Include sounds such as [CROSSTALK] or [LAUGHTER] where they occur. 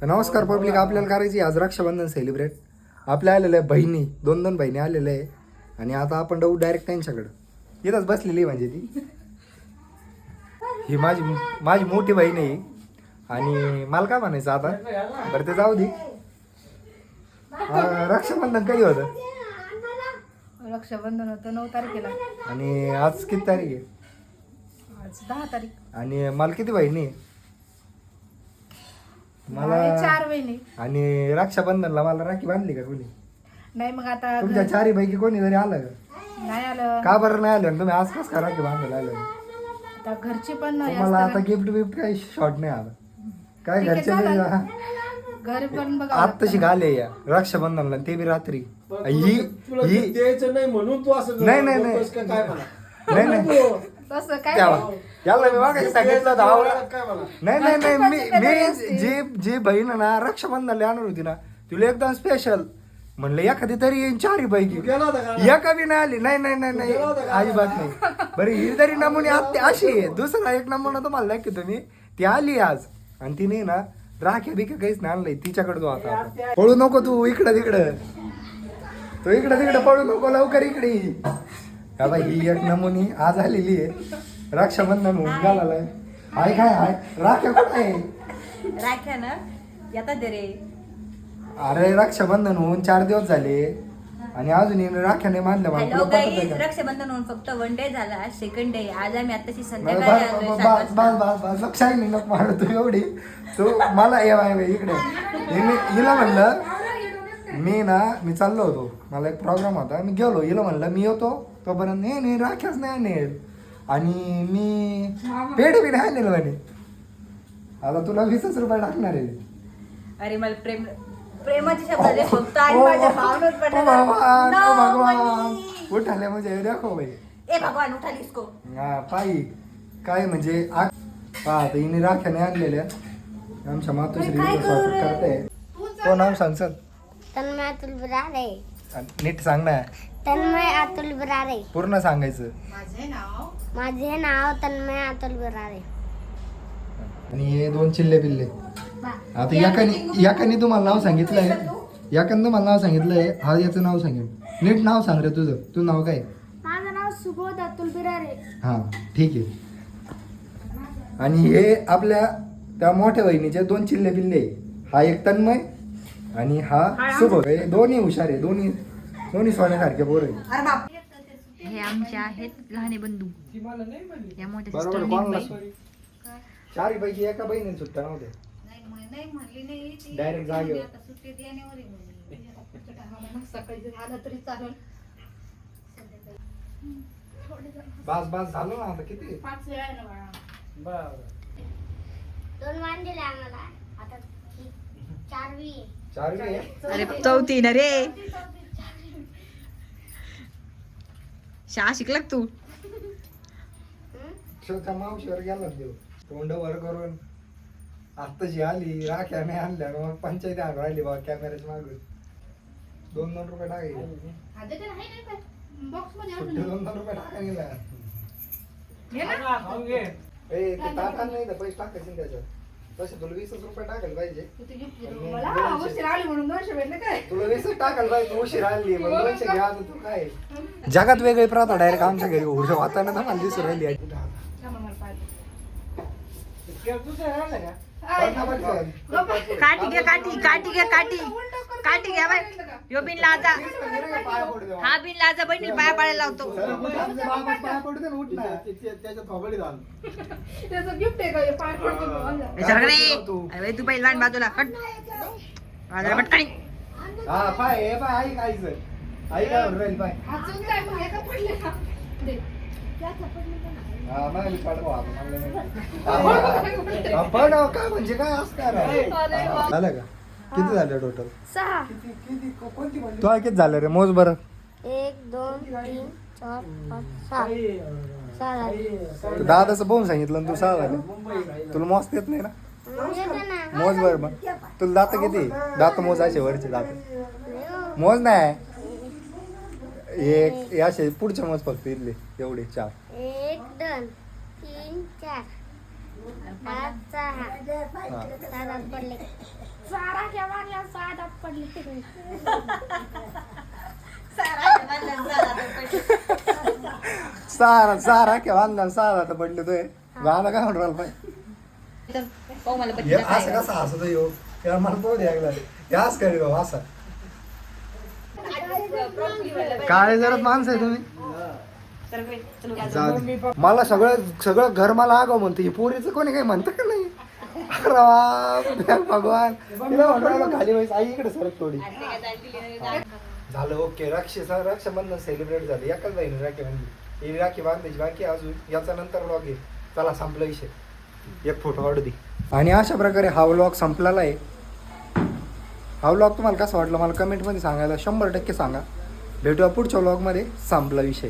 तर नमस्कार पब्लिक आपल्याला करायची आज रक्षाबंधन सेलिब्रेट आपल्या आलेलं आहे बहिणी दोन दोन बहिणी आलेल्या आहे. आणि आता आपण जाऊ डायरेक्ट त्यांच्याकडं. इथंच बसलेली म्हणजे ती. ही माझी माझी मोठी बहीण आहे. आणि मला काय म्हणायचं आता? बरं ते जाऊ दे. रक्षाबंधन कधी होतं? रक्षाबंधन होतं नऊ तारखेला. आणि आज किती तारीख आहे? आज दहा तारीख. आणि मला किती बहिणी आहे? मला चार महिने आणि रक्षाबंधनला मला राखी बांधली का कोणी? नाही मग आता तुमच्या चारी पैकी कोणी जरी आलं? का नाही आलं. का बरं नाही आलं? तुम्ही आज कस का राखी बांधायला आलं आता घरची पण नाही तुम्हाला आता गिफ्ट बिफ्ट काही शॉर्ट नाही आलं. काय ठीक आहे, घरचे घर पण बघा आत्ताशी घाले या रक्षाबंधनला ते बी रात्री. ही तुला ही द्यायचं नाही म्हणून तू असं नाही, नाही, नाही. का? काय नाही नाही. तसं काय नाही. याला मी मागाशी सांगितलं होतं आवरा काय म्हणा नाही नाही नाही मी मी जी जी बहीण आहे ना रक्षाबंधनला आणणार होती ना तुला एकदम स्पेशल म्हणलं एखादी तरी येईन चारी पैकी. गेला होता का एका बी नाही आली. नाही नाही नाही नाही? अजिबात नाही. बरं ही तरी नमुने आत्ते अशी आहे. दुसरा एक नमुना तुम्हाला दाखवतो मी. ती आली आज. आणि तिने ना राख्या बिक्या काहीच नाही आणलंय. तिच्याकडे जो आता आपण. पळू नको तू इकडं तिकडं. तू इकडं तिकडं पळू नको लवकर इकडे ये. का बाई ही एक नमुनी आज आलेली आहे. रक्षाबंधन होऊन घालायला हाय काय हाय. राख्या कुठं आहे? राख्या ना? येतात दे रे. अरे रक्षाबंधन होऊन चार दिवस झाले. आणि अजून हिने राख्या नाही मला हॅलो तुला पटत गाईज का? रक्षाबंधन होऊन फक्त वन डे झाला. सेकंड डे आज आम्ही आताशी बस संध्याकाळी बस आलोय बस सात बस वाजता. बस बस लक्षात नाही नको मारू तू एवढी. तू मला ये बाय बाय इकडे. हिने हिला म्हणलं मी ना मी चाललो होतो. मला एक प्रोग्राम होता. मी गेलो हिला म्हणलं मी येतो तोपर्यंत नाही नाही राख्याच नाही आणेल आणि मी पेढे बिडे आणेल म्हणे आता तुला वीसच रुपये टाकणार आहे. अरे मला प्रेम प्रेमाचे शब्द आले फक्त आणि ओ, माझ्या भावनेत ओ पडले. भगवान ओ No भगवान. money. उठाले म्हणजे देखो भाई ए भगवान उठा लिस्को हा पायी. काय म्हणजे आ- पहा आता हिने राख्या नाही आणलेल्या. आमच्या मातोश्री काय इथं करू स्वयंपाक रे? करते. तो नाव सांग. नीट सांग ना. तन्मय अतुल बरारे. पूर्ण सांगायचं. माझे नाव? माझे नाव तन्मय अतुल बरारे. आणि हे दोन चिल्ले पिल्ले. आता याकानी याकानी तुम्हाला नाव सांगितलंय. याकाने तुम्हाला नाव सांगितलंय. हा याचं नाव सांगेल नीट नाव सांग रे तुझं. तुझं नाव काय? माझं नाव सुबोध अतुल बिरारे. हा ठीक आहे. आणि हे आपल्या त्या मोठ्या बहिणीचे दोन चिल्ले पिल्ले. आहे. हा एक तन्मय आणि हा. सुबोध. हे दोन्ही हुशार आहे. दोन्ही दोन्ही सोन्यासारखे पोर आहे अरे बाप. हे आमचे आहेत लहाने बंधू. या मोठ्या बरोबर sister. चारी पैकी एका बहिणीने सुट्ट्या नव्हत्या. डायरेक्ट जागेवर. सकाळी जर आलं तरी चालेल. बास बास झालं ना आता किती? पाच वेळा आहे ना बाळा. दोन दिले आम्हाला. आता ही चारवी आहे. चार आहे? अरे चौथी ना रे. शाळा शिकला का तू मावशीवर गेला देव तोंड वर करून आत्ताची आली राख्या नाही आणल्या मग पंचायती आणून राहिली बा कॅमेऱ्याच्या मागून दोन दोन रुपये टाकायचे बॉक्समध्ये दोन दोन रुपये टाकायला ना. ए ते टाका नाही तर पैसे टाकायचे ना त्याच्यात तसे तुला वीसच रुपये टाकायला पाहिजे. तू मला उशीर आली म्हणून दोनशे भेटले काय? तुला वीसच टाकायला पाहिजे तू उशीर आली. मग दोनशे घ्या आता तू काय? जगात वेगळी प्रथा डायरेक्ट आमच्या घरी उर्जा वातावरण आम्हाला दिसून राहिली मला. काठी घे काठी काठी घे काठी. काठी घ्या बाय. यो बिन लाजा. हा बिन लाजा बहिणी पाया पाडायला लावतो. त्याचं गिफ्ट आहे का? हे? पाय पडतो तो, रे. अरे पहिला लहान बाजूला. कट बाजूला पटकणी हा पाय हे पाय आई कायचं आई काय म्हणून राहील पाय. अजून काय मग एका पडले का? दे. हा मला मी पाठवा आता, मला नाही. [LAUGHS] हा, पण अहो, काय म्हणजे काय? हा, झालं का? किती झाले टोटल सहा. तो किती झालं रे मोज बरं. एक दोन तीन चार पाच सहा. सहा झाले. दादाचं बोम सांगितलं तू सहा झाले. तुला मोज येत नाही ना? मग येते ना. मोज बर मग तुला दात किती? दात मोज असे वरचे दात. हो. मोज नाही. एक हे असे पुढचे मोज फक्त इथले एवढे चार. एक दोन तीन चार. पाच सहा. हा. सात आठ पडले. पडले तिकडे. सारा सारा के वांदा सारा तर पडले तोय. गाणं काय म्हणून हे असं कसं हसत येऊ यार मला तो द्यायला याच काय भाऊ असं. काळे जरा माणसं आहे तुम्ही. मला सगळं सगळं घर मला आगाव म्हणते. हे पोरीचं कोणी काही म्हणतं का नाही? भगवान खाली व्हायचं आई इकडे सरक थोडी झालं ओके. रक्षा रक्षाबंधन सेलिब्रेट झालं. एकाच बहिणी राखी बांधली. ही राखी बांधायची बाकी अजून. याचा नंतर व्लॉग येईल चला संपला विषय. एक फोटो काढू दे. आणि अशा प्रकारे हा व्लॉग संपलेला आहे. हा व्लॉग तुम्हाला कसा वाटला? मला कमेंटमध्ये सांगायला शंभर टक्के सांगा. भेटूया पुढच्या व्लॉगमध्ये संपला विषय.